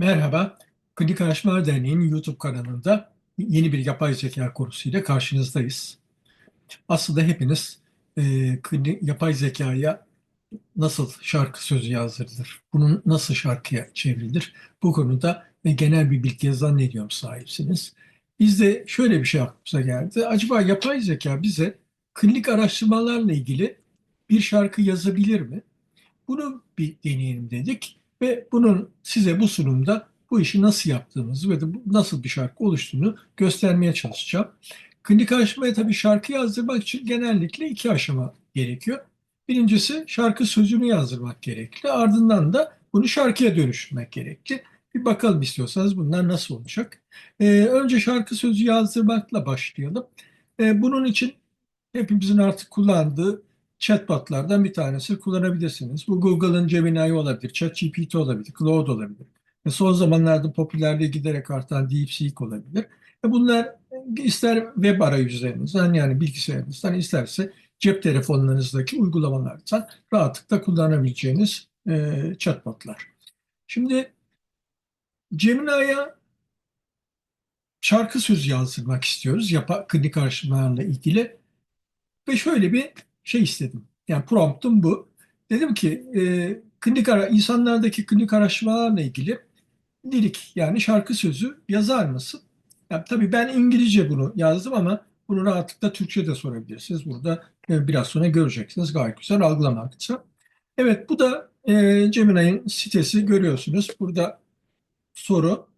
Merhaba, Klinik Araştırmalar Derneği'nin YouTube kanalında yeni bir yapay zeka konusuyla karşınızdayız. Aslında hepiniz e, yapay zekaya nasıl şarkı sözü yazdırılır, bunun nasıl şarkıya çevrilir, bu konuda e, genel bir bilgiye zannediyorum sahipsiniz. Bizde şöyle bir şey aklımıza geldi. Acaba yapay zeka bize klinik araştırmalarla ilgili bir şarkı yazabilir mi? Bunu bir deneyelim dedik ve bunun size bu sunumda bu işi nasıl yaptığımızı ve de nasıl bir şarkı oluştuğunu göstermeye çalışacağım. Klinik araştırmaya tabii şarkı yazdırmak için genellikle iki aşama gerekiyor. Birincisi şarkı sözünü yazdırmak gerekli. Ardından da bunu şarkıya dönüştürmek gerekli. Bir bakalım istiyorsanız bunlar nasıl olacak. Ee, önce şarkı sözü yazdırmakla başlayalım. Ee, bunun için hepimizin artık kullandığı chatbotlardan bir tanesi kullanabilirsiniz. Bu Google'ın Gemini olabilir, ChatGPT olabilir, Claude olabilir. Ve son zamanlarda popülerliği giderek artan DeepSeek olabilir. Ve bunlar ister web arayüzlerinizden yani bilgisayarınızdan isterse cep telefonlarınızdaki uygulamalardan rahatlıkla kullanabileceğiniz e, chatbotlar. Şimdi Gemini'ye şarkı sözü yazdırmak istiyoruz. Yapa, klinik araştırmalarla ilgili. Ve şöyle bir şey istedim. Yani promptum bu. Dedim ki e, klinik ara, insanlardaki klinik araştırmalarla ilgili lirik yani şarkı sözü yazar mısın? Yani tabii ben İngilizce bunu yazdım ama bunu rahatlıkla Türkçe de sorabilirsiniz. Burada e, biraz sonra göreceksiniz gayet güzel algılamakta. Evet bu da e, Gemini'nin sitesi görüyorsunuz. Burada soru.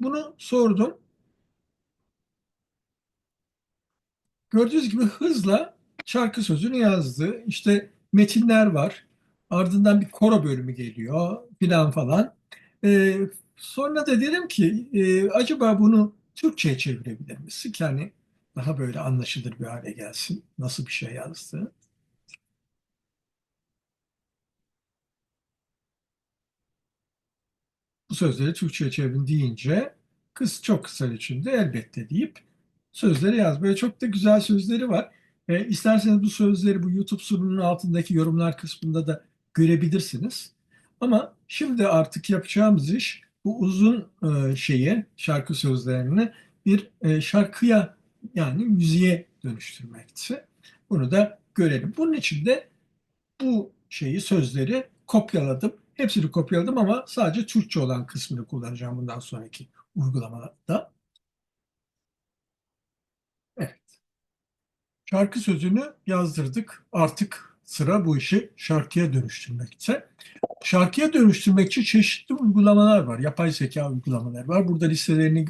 Bunu sordum. Gördüğünüz gibi hızla şarkı sözünü yazdı. İşte metinler var. Ardından bir koro bölümü geliyor filan falan. Ee, sonra da dedim ki e, acaba bunu Türkçe'ye çevirebilir misin? Ki hani daha böyle anlaşılır bir hale gelsin. Nasıl bir şey yazdı? Bu sözleri Türkçe'ye çevirin deyince kız çok kısa içinde elbette deyip sözleri yaz. Böyle çok da güzel sözleri var. E, isterseniz bu sözleri bu YouTube sunumunun altındaki yorumlar kısmında da görebilirsiniz. Ama şimdi artık yapacağımız iş bu uzun e, şeyi, şarkı sözlerini bir e, şarkıya yani müziğe dönüştürmekti. Bunu da görelim. Bunun için de bu şeyi, sözleri kopyaladım. Hepsini kopyaladım ama sadece Türkçe olan kısmını kullanacağım bundan sonraki uygulamalarda. Evet. Şarkı sözünü yazdırdık. Artık sıra bu işi şarkıya dönüştürmekte. Şarkıya dönüştürmek için çeşitli uygulamalar var. Yapay zeka uygulamaları var. Burada listelerini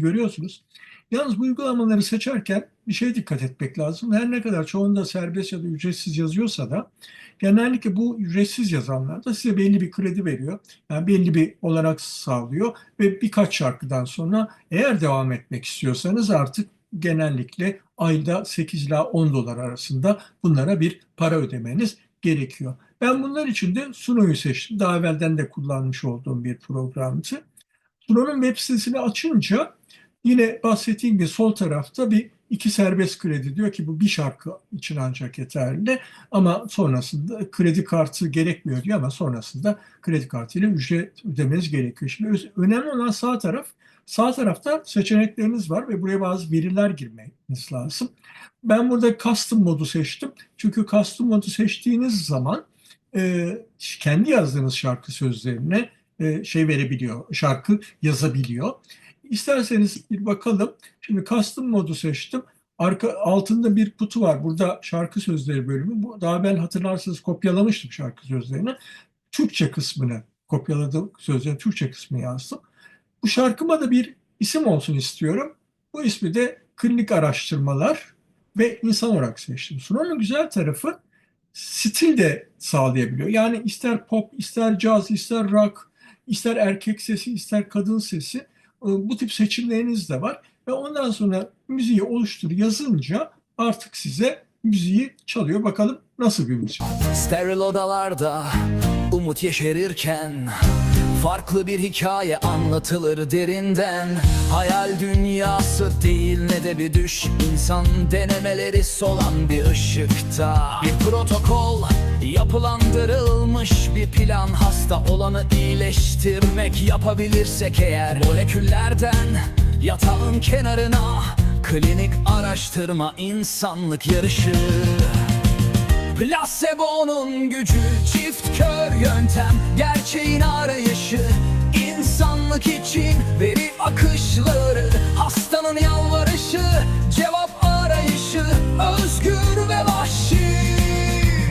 görüyorsunuz. Yalnız bu uygulamaları seçerken bir şeye dikkat etmek lazım. Her ne kadar çoğunda serbest ya da ücretsiz yazıyorsa da genellikle bu ücretsiz yazanlar da size belli bir kredi veriyor. Yani belli bir olarak sağlıyor ve birkaç şarkıdan sonra eğer devam etmek istiyorsanız artık genellikle ayda 8 ila 10 dolar arasında bunlara bir para ödemeniz gerekiyor. Ben bunlar için de Suno'yu seçtim. Daha evvelden de kullanmış olduğum bir programdı. Suno'nun web sitesini açınca yine bahsettiğim gibi sol tarafta bir iki serbest kredi diyor ki bu bir şarkı için ancak yeterli ama sonrasında kredi kartı gerekmiyor diyor ama sonrasında kredi kartıyla ücret ödemeniz gerekiyor. Şimdi önemli olan sağ taraf. Sağ tarafta seçenekleriniz var ve buraya bazı veriler girmeniz lazım. Ben burada custom modu seçtim. Çünkü custom modu seçtiğiniz zaman e, kendi yazdığınız şarkı sözlerine e, şey verebiliyor, şarkı yazabiliyor. İsterseniz bir bakalım. Şimdi custom modu seçtim. Arka, altında bir kutu var. Burada şarkı sözleri bölümü. Bu, daha ben hatırlarsanız kopyalamıştım şarkı sözlerini. Türkçe kısmını kopyaladım. Sözlerin Türkçe kısmını yazdım. Bu şarkıma da bir isim olsun istiyorum. Bu ismi de klinik araştırmalar ve insan olarak seçtim. Sunanın güzel tarafı stil de sağlayabiliyor. Yani ister pop, ister caz, ister rock, ister erkek sesi, ister kadın sesi bu tip seçimleriniz de var. Ve ondan sonra müziği oluştur yazınca artık size müziği çalıyor. Bakalım nasıl bir müzik. Steril odalarda umut yeşerirken Farklı bir hikaye anlatılır derinden. Hayal dünyası değil ne de bir düş. İnsan denemeleri solan bir ışıkta. Bir protokol yapılandırılmış bir plan Hasta olanı iyileştirmek yapabilirsek eğer. Moleküllerden yatağın kenarına Klinik araştırma insanlık yarışı Placebo'nun gücü çift kör yöntem. Gerçeğin arayışı insanlık için veri akışları. Hastanın yalvarışı cevap arayışı Özgür ve vahşi.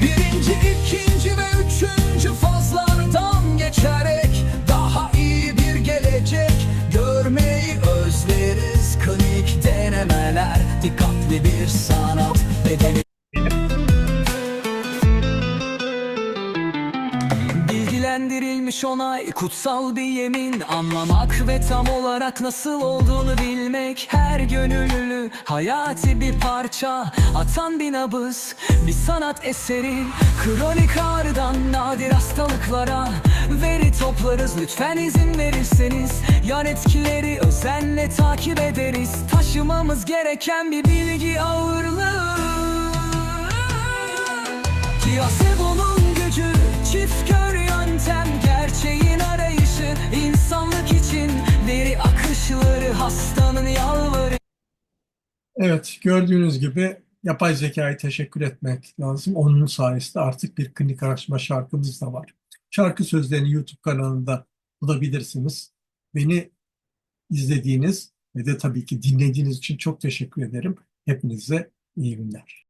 Birinci, ikinci ve üçüncü fazlardan geçerek Daha iyi bir gelecek görmeyi özleriz. Klinik denemeler dikkatli bir sanat bedeli Bilgilendirilmiş onay kutsal bir yemin. Anlamak ve tam olarak nasıl olduğunu bilmek. Her gönüllü hayati bir parça. Atan bir nabız bir sanat eseri. Kronik ağrıdan nadir hastalıklara. Veri toplarız lütfen izin verirseniz. Yan etkileri özenle takip ederiz. Taşımamız gereken bir bilgi ağırlığı. Placebo'nun gücü Evet, gördüğünüz gibi yapay zekayı teşekkür etmek lazım. Onun sayesinde artık bir klinik araştırma şarkımız da var. Şarkı sözlerini YouTube kanalında bulabilirsiniz. Beni izlediğiniz ve de tabii ki dinlediğiniz için çok teşekkür ederim. Hepinize iyi günler.